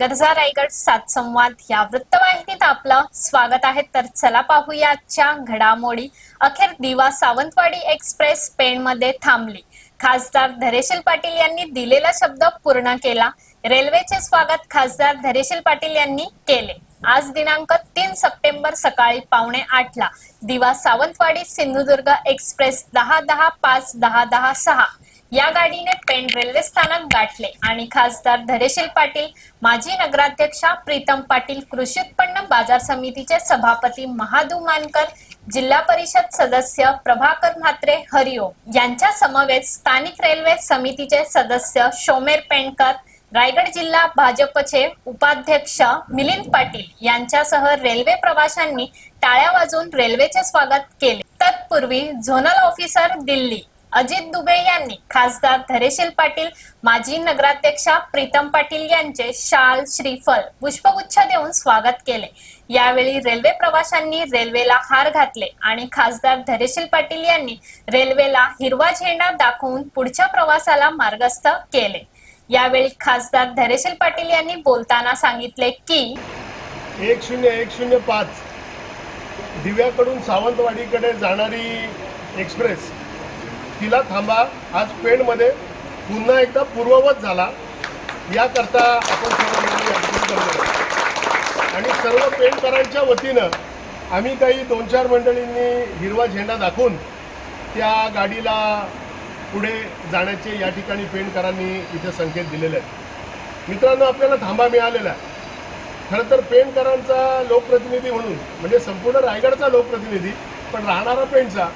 गरजा रायगड सात संवाद या वृत्तवाहिनीत आपलं स्वागत आहे. तर चला पाहूया आजच्या घडामोडी. अखेर दिवा सावंतवाडी एक्सप्रेस पेणमध्ये थांबली. खासदार धरेशील पाटील यांनी दिलेला शब्द पूर्ण केला. रेल्वेचे स्वागत खासदार धरेशील पाटील यांनी केले. आज दिनांक तीन सप्टेंबर सकाळी पावणे आठला दिवा सावंतवाडी सिंधुदुर्ग एक्सप्रेस दहा दहा पाच दहा दहा सहा. या गाडीने पेण रेल्वे स्थानक गाठले. आणि खासदार धरेशील पाटील माजी नगराध्यक्षा प्रीतम पाटील कृषी उत्पन्न बाजार समितीचे सभापती महादू मानकर जिल्हा परिषद सदस्य प्रभाकर म्हात्रे हरिओम यांच्या समवेत स्थानिक रेल्वे समितीचे सदस्य शोमेर पेंडकर रायगड जिल्हा भाजपचे उपाध्यक्ष मिलिंद पाटील यांच्यासह रेल्वे प्रवाशांनी टाळ्या वाजून रेल्वेचे स्वागत केले. तत्पूर्वी झोनल ऑफिसर दिल्ली अजित दुबे यांनी खासदार धरेशील पाटील माजी नगराध्यक्षा प्रीतम पाटील यांचे शाल श्रीफल पुष्पगुच्छ देऊन स्वागत केले. यावेळी रेल्वे प्रवाशांनी रेल्वेला हार घातले आणि खासदार धरेशील पाटील यांनी रेल्वेला हिरवा झेंडा दाखवून पुढच्या प्रवासाला मार्गस्थ केले. यावेळी खासदार धरेशील पाटील यांनी बोलताना सांगितले की एक शून्य एक शून्य पाच. दिव्याकडून सावंतवाडीकडे जाणारी एक्सप्रेस तिला थांबा. आज पेणमध्ये पुन्हा एकदा पूर्ववत झाला. याकरता आपण सर्व आणि सर्व पेणकरांच्या वतीनं आम्ही काही दोन चार मंडळींनी हिरवा झेंडा दाखवून त्या गाडीला पुढे जाण्याचे या ठिकाणी पेणकरांनी इथे संकेत दिलेले आहेत. मित्रांनो आपल्याला थांबा मिळालेला आहे. खरं तर पेणकरांचा लोकप्रतिनिधी म्हणून म्हणजे संपूर्ण रायगडचा लोकप्रतिनिधी पण राहणारा पेणचा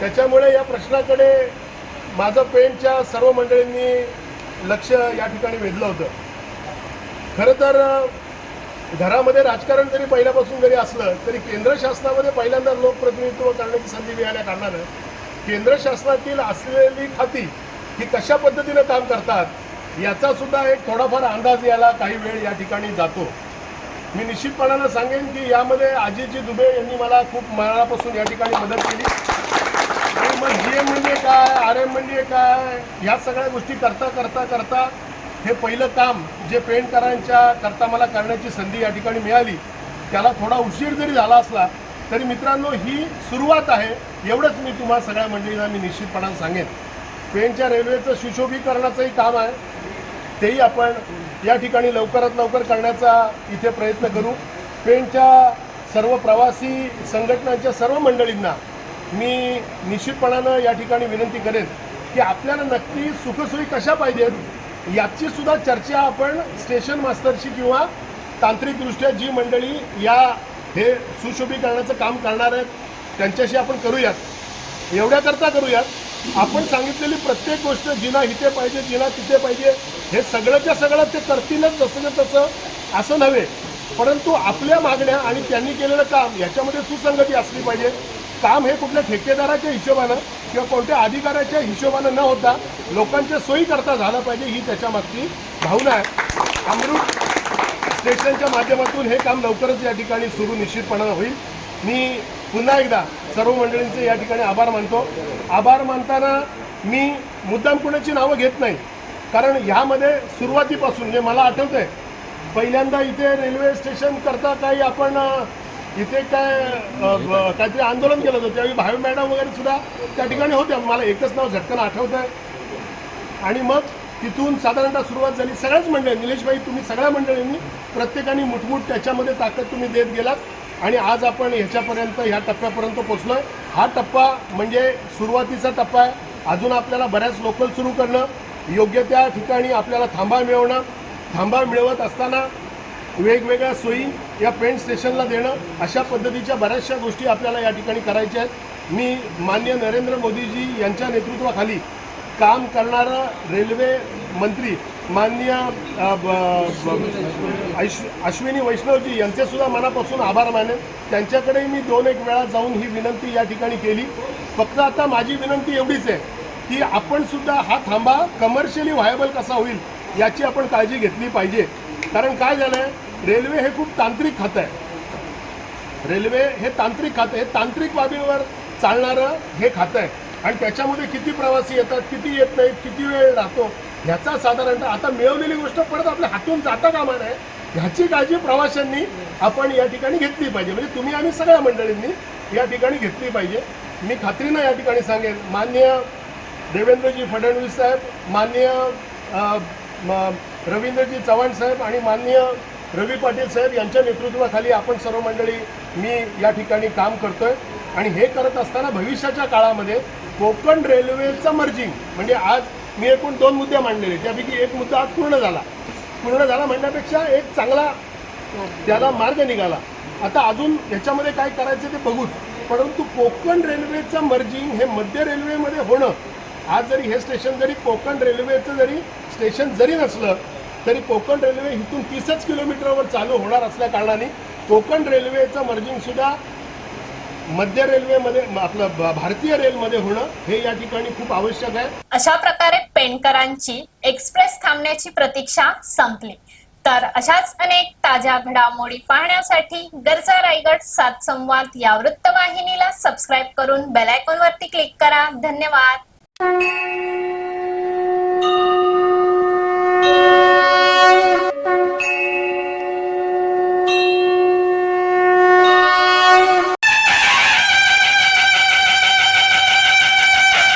त्याच्यामुळे या प्रश्नाकडे माझं पेणच्या सर्व मंडळींनी लक्ष या ठिकाणी वेधलं होतं. खरं तर घरामध्ये राजकारण जरी पहिल्यापासून जरी असलं तरी केंद्र शासनामध्ये पहिल्यांदा लोकप्रतिनिधित्व करण्याची संधी मिळाल्या कारणानं केंद्र शासनातील असलेली खाती ही कशा पद्धतीनं काम करतात याचा सुद्धा एक थोडाफार अंदाज यायला काही वेळ या ठिकाणी जातो. मी निश्चितपणानं सांगेन की यामध्ये आजीजी दुबे यांनी मला खूप मनापासून या ठिकाणी मदत केली. आणि मग जी एम म्हणजे काय आर एम म्हणजे काय ह्या सगळ्या गोष्टी करता करता करता हे पहिलं काम जे पेंटकरांच्या करता मला करण्याची संधी या ठिकाणी मिळाली त्याला थोडा उशीर जरी झाला असला तरी मित्रांनो ही सुरुवात आहे. एवढंच मी तुम्हा सगळ्या मंडळींना मी निश्चितपणानं सांगेन. ट्रेनच्या रेल्वेचं सुशोभीकरणाचंही काम आहे. तेही आपण या ठिकाणी लवकरात लवकर करण्याचा इथे प्रयत्न करू. ट्रेनच्या सर्व प्रवासी संघटनांच्या सर्व मंडळींना मी निश्चितपणानं या ठिकाणी विनंती करेन की आपल्याला नक्की सुखसोयी कशा पाहिजेत याची सुद्धा चर्चा आपण स्टेशन मास्तरशी किंवा तांत्रिकदृष्ट्या जी मंडळी या हे सुशोभीकरणाचं काम करणार आहेत त्यांच्याशी आपण करूयात. एवढ्याकरता करूयात आपण सांगितलेली प्रत्येक गोष्ट जिना इथे पाहिजे जिना तिथे पाहिजे हे सगळंच्या सगळं ते करतीलच जसं तसं असं नव्हे. परंतु आपल्या मागण्या आणि त्यांनी केलेलं काम याच्यामध्ये सुसंगती असली पाहिजे. काम हे कुठल्या ठेकेदाराच्या हिशोबानं किंवा कोणत्या अधिकाऱ्याच्या हिशोबानं न होता लोकांच्या सोयीकरता झालं पाहिजे ही त्याच्यामागची भावना आहे. अमृत स्टेशनच्या माध्यमातून हे काम लवकरच या ठिकाणी सुरू निश्चितपणानं होईल. मी पुन्हा एकदा सर्व मंडळींचे या ठिकाणी आभार मानतो. आभार मानताना मी मुद्दाम कुणाची नावं घेत नाही. कारण ह्यामध्ये सुरुवातीपासून म्हणजे मला आठवतं आहे पहिल्यांदा इथे रेल्वे स्टेशन करता काही आपण इथे काय काहीतरी आंदोलन केलं होतं. त्यावेळी भावे मॅडम वगैरे सुद्धा त्या ठिकाणी होत्या. मला एकच नाव झटकन आठवतं आहे आणि मग तिथून साधारणतः सुरुवात झाली. सगळ्याच मंडळी निलेशभाई तुम्ही सगळ्या मंडळींनी प्रत्येकाने मुठमुठ त्याच्यामध्ये ताकद तुम्ही देत गेलात आणि आज आपण ह्याच्यापर्यंत ह्या टप्प्यापर्यंत पोचलो आहे हा टप्पा म्हणजे सुरुवातीचा टप्पा आहे. अजून आपल्याला बऱ्याच लोकल सुरू करणं योग्य त्या ठिकाणी आपल्याला थांबा मिळवणं थांबा मिळवत असताना वेगवेगळ्या सोयी या पेंट स्टेशनला देणं अशा पद्धतीच्या बऱ्याचशा गोष्टी आपल्याला या ठिकाणी करायच्या आहेत. मी मान्य नरेंद्र मोदीजी यांच्या नेतृत्वाखाली काम करणारं रेल्वे मंत्री माननीय ब- अश्विनी वैष्णवजी यांचेसुद्धा मनापासून आभार मानेन. त्यांच्याकडे मी दोन एक वेळा जाऊन ही विनंती या ठिकाणी केली. फक्त आता माझी विनंती एवढीच आहे की आपण सुद्धा हा थांबा. कमर्शियली व्हायबल कसा होईल याची आपण काळजी घेतली पाहिजे. कारण काय झालं आहे रेल्वे हे खूप तांत्रिक खातं आहे. रेल्वे हे तांत्रिक खातं हे तांत्रिक बाबींवर चालणारं हे खातं आहे. आणि त्याच्यामध्ये किती प्रवासी येतात किती येत नाहीत किती वेळ राहतो ह्याचा साधारणतः आता मिळवलेली गोष्ट परत आपल्या हातून जाता कामा नये. ह्याची काळजी प्रवाशांनी आपण या ठिकाणी घेतली पाहिजे. म्हणजे तुम्ही आम्ही सगळ्या मंडळींनी या ठिकाणी घेतली पाहिजे. मी खात्रीनं या ठिकाणी सांगेन. मान्य देवेंद्रजी फडणवीस साहेब मान्य म- रवींद्रजी चव्हाण साहेब आणि मान्य रवी पाटील साहेब यांच्या नेतृत्वाखाली आपण सर्व मंडळी मी या ठिकाणी काम करतोय. आणि हे करत असताना भविष्याच्या काळामध्ये कोकण रेल्वेचं मर्जिंग म्हणजे आज मी एकूण दोन मुद्दे मांडलेले त्यापैकी एक मुद्दा आज पूर्ण झाला. पूर्ण झाला म्हणण्यापेक्षा एक चांगला त्याला मार्ग निघाला. आता अजून ह्याच्यामध्ये काय करायचं ते बघूच. परंतु कोकण रेल्वेचं मर्जिंग हे मध्य रेल्वेमध्ये होणं आज जरी हे स्टेशन जरी कोकण रेल्वेचं जरी स्टेशन जरी नसलं तरी कोकण रेल्वे इथून तीसच किलोमीटरवर चालू होणार असल्या कारणाने कोकण रेल्वेचं मर्जिंगसुद्धा मध्य रेल्वेमध्ये आपलं भारतीय रेलमध्ये होणं हे या ठिकाणी खूप आवश्यक आहे. अशा प्रकारे पेणकरांची एक्सप्रेस थांबण्याची प्रतीक्षा संपली. तर अशाच अनेक ताज्या घडामोडी पाहण्यासाठी गरजा रायगड सात संवाद या वृत्तवाहिनीला सबस्क्राईब करून बेल आयकॉन वरती क्लिक करा. धन्यवाद.